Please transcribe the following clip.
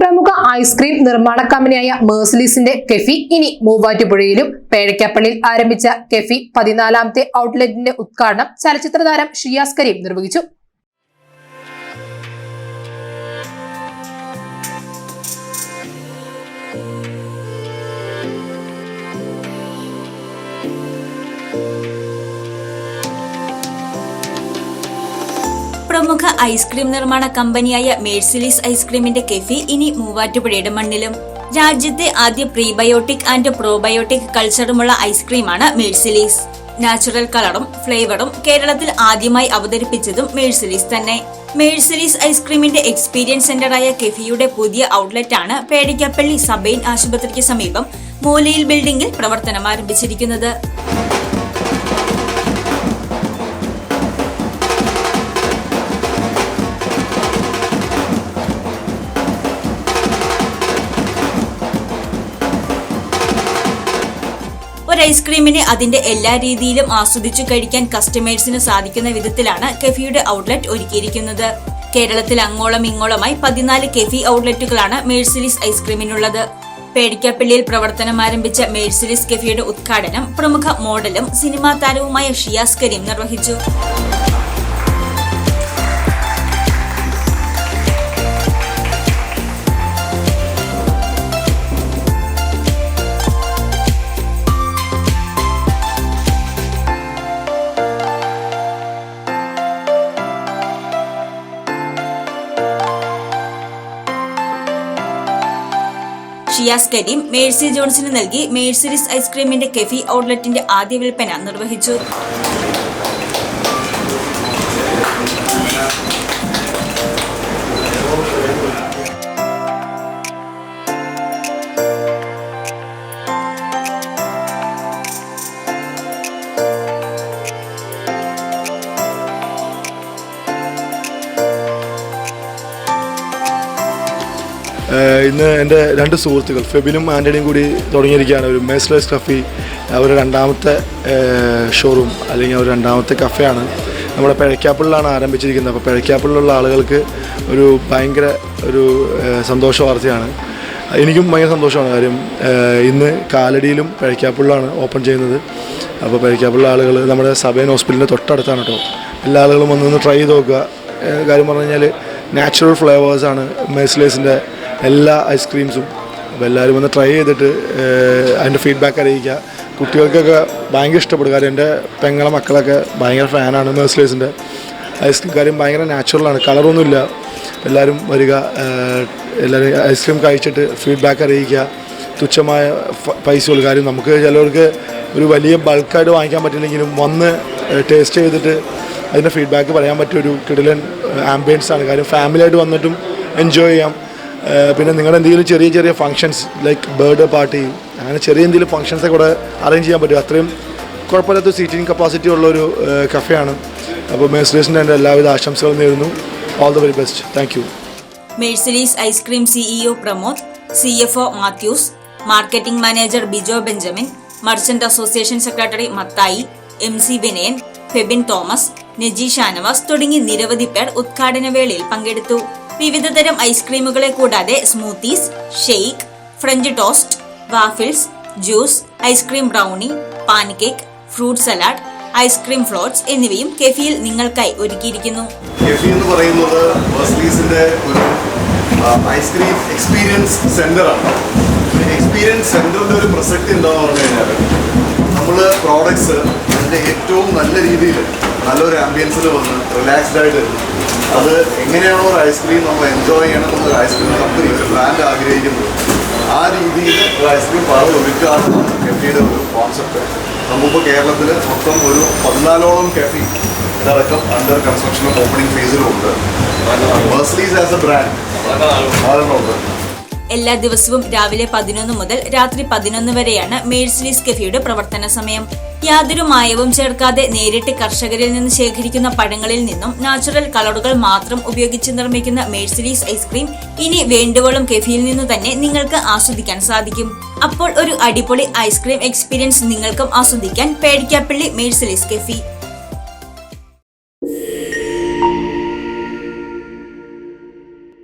പ്രമുഖ ഐസ്ക്രീം നിർമ്മാണ കമ്പനിയായ മേഴ്സലീസിന്റെ കെഫി ഇനി മൂവാറ്റുപുഴയിലും. പേഴക്കാപ്പള്ളിയിൽ ആരംഭിച്ച കെഫി പതിനാലാമത്തെ ഔട്ട്ലെറ്റിന്റെ ഉദ്ഘാടനം ചലച്ചിത്ര താരം ഷിയാസ് കരീം നിർവഹിച്ചു. പ്രമുഖ ഐസ്ക്രീം നിർമ്മാണ കമ്പനിയായ മേഴ്സിലിസ് ഐസ്ക്രീമിന്റെ കെഫി ഇനി മൂവാറ്റുപുഴയുടെ മണ്ണിലും. രാജ്യത്തെ ആദ്യ പ്രീബയോട്ടിക് ആൻഡ് പ്രോബയോട്ടിക് കൾച്ചറുമുള്ള ഐസ്ക്രീമാണ് മേഴ്സിലിസ്. നാച്ചുറൽ കളറും ഫ്ലേവറും കേരളത്തിൽ ആദ്യമായി അവതരിപ്പിച്ചതും മേഴ്സിലിസ് തന്നെ. മേഴ്സിലിസ് ഐസ്ക്രീമിന്റെ എക്സ്പീരിയൻസ് സെന്ററായ കെഫിയുടെ പുതിയ ഔട്ട്ലെറ്റ് ആണ് പേടിക്കപ്പള്ളി സബൈൻ ആശുപത്രിക്ക് സമീപം മൂലയിൽ ബിൽഡിംഗിൽ പ്രവർത്തനം ആരംഭിച്ചിരിക്കുന്നത് ഐസ്ക്രീമിനെ അതിന്റെ എല്ലാ രീതിയിലും ആസ്വദിച്ചു കഴിക്കാൻ കസ്റ്റമേഴ്സിന് സാധിക്കുന്ന വിധത്തിലാണ് കെഫിയുടെ ഔട്ട്ലെറ്റ് ഒരുക്കിയിരിക്കുന്നത്. കേരളത്തിൽ അങ്ങോളം ഇങ്ങോളമായി പതിനാല് കെഫി ഔട്ട്ലെറ്റുകളാണ് മേഴ്സിലിസ് ഐസ്ക്രീമിനുള്ളത്. പേടിക്കപ്പള്ളിയിൽ പ്രവർത്തനം ആരംഭിച്ച മേഴ്സിലിസ് കെഫിയുടെ ഉദ്ഘാടനം പ്രമുഖ മോഡലും സിനിമാ താരവുമായ ഷിയാസ് കരീം നിർവഹിച്ചു. ഷിയാസ് കരീം മേഴ്സി ജോൺസിന് നൽകി മേഴ്സിരിസ് ഐസ്ക്രീമിന്റെ കെഫി ഔട്ട്ലെറ്റിന്റെ ആദ്യ വിൽപ്പന നിർവഹിച്ചു. ഇന്ന് എന്റെ രണ്ട് സുഹൃത്തുക്കൾ ഫെബിനും ആന്റണിയും കൂടി തുടങ്ങിയിരിക്കുകയാണ് ഒരു മേസ്ലേസ് കഫി അവരുടെ രണ്ടാമത്തെ ഷോറൂം അല്ലെങ്കിൽ അവർ രണ്ടാമത്തെ കഫയാണ് നമ്മുടെ പിഴയ്ക്കാപ്പിളിലാണ് ആരംഭിച്ചിരിക്കുന്നത്. അപ്പോൾ പിഴയ്ക്കാപ്പിളിലുള്ള ആളുകൾക്ക് ഒരു ഭയങ്കര ഒരു സന്തോഷ വാർത്തയാണ്. എനിക്കും ഭയങ്കര സന്തോഷമാണ് കാര്യം. ഇന്ന് കാലടിയിലും പിഴയ്ക്കാപ്പിളിലാണ് ഓപ്പൺ ചെയ്യുന്നത്. അപ്പോൾ പിഴയ്ക്കാപ്പിളിലെ ആളുകൾ നമ്മുടെ സബേൻ ഹോസ്പിറ്റലിന്റെ തൊട്ടടുത്താണ് കേട്ടോ. എല്ലാ ആളുകളും വന്നൊന്ന് ട്രൈ ചെയ്ത് നോക്കുക. കാര്യം പറഞ്ഞു കഴിഞ്ഞാൽ നാച്ചുറൽ ഫ്ലേവേഴ്സാണ് മേസ്ലേസിന്റെ എല്ലാ ഐസ്ക്രീംസും അപ്പോൾ എല്ലാവരും ഒന്ന് ട്രൈ ചെയ്തിട്ട് അതിന്റെ ഫീഡ്ബാക്ക് അറിയിക്കുക. കുട്ടികൾക്കൊക്കെ ഭയങ്കര ഇഷ്ടപ്പെടും. കാര്യം എന്റെ പെങ്ങളെ മക്കളൊക്കെ ഭയങ്കര ഫാനാണ് മേഴ്സ്ലേസിന്റെ ഐസ്ക്രീം കാര്യം ഭയങ്കര നാച്ചുറലാണ് കളറൊന്നുമില്ല എല്ലാവരും വരിക എല്ലാവരും ഐസ്ക്രീം കഴിച്ചിട്ട് ഫീഡ്ബാക്ക് അറിയിക്കുക. തുച്ഛമായ പൈസ പൈസകൾ കാര്യം നമുക്ക് ചിലവർക്ക് ഒരു വലിയ ബൾക്കായിട്ട് വാങ്ങിക്കാൻ പറ്റില്ലെങ്കിലും വന്ന് ടേസ്റ്റ് ചെയ്തിട്ട് അതിന്റെ ഫീഡ്ബാക്ക് പറയാൻ പറ്റിയ ഒരു കിടിലൻ ആംബിയൻസ് ആണ്. കാര്യം ഫാമിലിയായിട്ട് വന്നിട്ടും എൻജോയ് ചെയ്യാം. പിന്നെ നിങ്ങളുടെ എന്തെങ്കിലും ചെറിയ ചെറിയ ഫങ്ഷൻസ് ലൈക്ക് ബർത്ത്ഡേ പാർട്ടി അങ്ങനെ ചെറിയ എന്തെങ്കിലും ഫങ്ഷൻസ് കൂടെ അറേഞ്ച് ചെയ്യാൻ പറ്റും. അത്രയും കുഴപ്പമില്ലാത്ത സീറ്റിംഗ് കപ്പാസിറ്റി ഉള്ളൊരു കഫയാണ് അപ്പോൾ മേഴ്സിഡേസിന്റെ എന്റെ എല്ലാവിധ ആശംസകളും നേരുന്നു. All the very best thank you ice cream CEO Pramod C F O Mathews marketing manager Bijo Benjamin merchant association secretary Mathai M C Vinayan Febin Thomas Neji Shanavas തുടങ്ങി നിരവധി പേർ ഉദ്ഘാടന വേളയിൽ പങ്കെടുത്തു. വിവിധതരം ഐസ്ക്രീമുകളെ കൂടാതെ smoothies shake French toast waffles juice ice cream brownie pancake fruit salad ice cream floats എന്നിവയും കെഫിയിൽ നിങ്ങൾക്കായി ഒരുക്കിയിരിക്കുന്നു. കെഫി എന്ന് പറയുന്നത് വേഴ്സ്ലീസിന്റെ ഒരു ഐസ്ക്രീം എക്സ്പീരിയൻസ് സെന്ററാണ് എക്സ്പീരിയൻസ് സെന്ററിന്റെ ഒരു പ്രസക്തി എന്താണെന്ന് പറഞ്ഞു കഴിഞ്ഞാൽ നമ്മൾ പ്രോഡക്ട്സ് അതിന്റെ ഏറ്റവും നല്ല രീതിയിൽ നല്ലൊരു ആംബിയൻസിൽ വന്ന് റിലാക്സ്ഡ് ആയിട്ട് അത് എങ്ങനെയാണോ ഒരു ഐസ്ക്രീം നമ്മൾ എൻജോയ് ചെയ്യണം എന്നൊരു ഐസ്ക്രീം കമ്പനി ഒരു ബ്രാൻഡ് ആഗ്രഹിക്കുന്നത് ആ രീതിയിൽ ഒരു ഐസ്ക്രീം പാർലർ ഒരുക്കുക എന്നുള്ളതാണ് കെഫിയുടെ ഒരു കോൺസെപ്റ്റ് നമുക്കിപ്പോൾ കേരളത്തിൽ മൊത്തം ഒരു പതിനാലോളം കെഫി ഇതടക്കം അണ്ടർ കൺസ്ട്രക്ഷനും ഓപ്പണിംഗ് ഫേസിലും ഉണ്ട് മേഴ്സലീസ് ആസ് എ ബ്രാൻഡ് നാലെണ്ണമുണ്ട് എല്ലാ ദിവസവും രാവിലെ പതിനൊന്ന് മുതൽ രാത്രി പതിനൊന്ന് വരെയാണ് മേഴ്സിലീസ് കഫിയുടെ പ്രവർത്തന സമയം. യാതൊരു മായവും ചേർക്കാതെ നേരിട്ട് കർഷകരിൽ നിന്ന് ശേഖരിക്കുന്ന പഴങ്ങളിൽ നിന്നും നാച്ചുറൽ കളറുകൾ മാത്രം ഉപയോഗിച്ച് നിർമ്മിക്കുന്ന മേഴ്സിലീസ് ഐസ്ക്രീം ഇനി വേണ്ടുവോളം കെഫിയിൽ നിന്ന് തന്നെ നിങ്ങൾക്ക് ആസ്വദിക്കാൻ സാധിക്കും. അപ്പോൾ ഒരു അടിപൊളി ഐസ്ക്രീം എക്സ്പീരിയൻസ് നിങ്ങൾക്കും ആസ്വദിക്കാൻ പേടിക്കാപ്പള്ളി മേഴ്സിലീസ് കെഫി.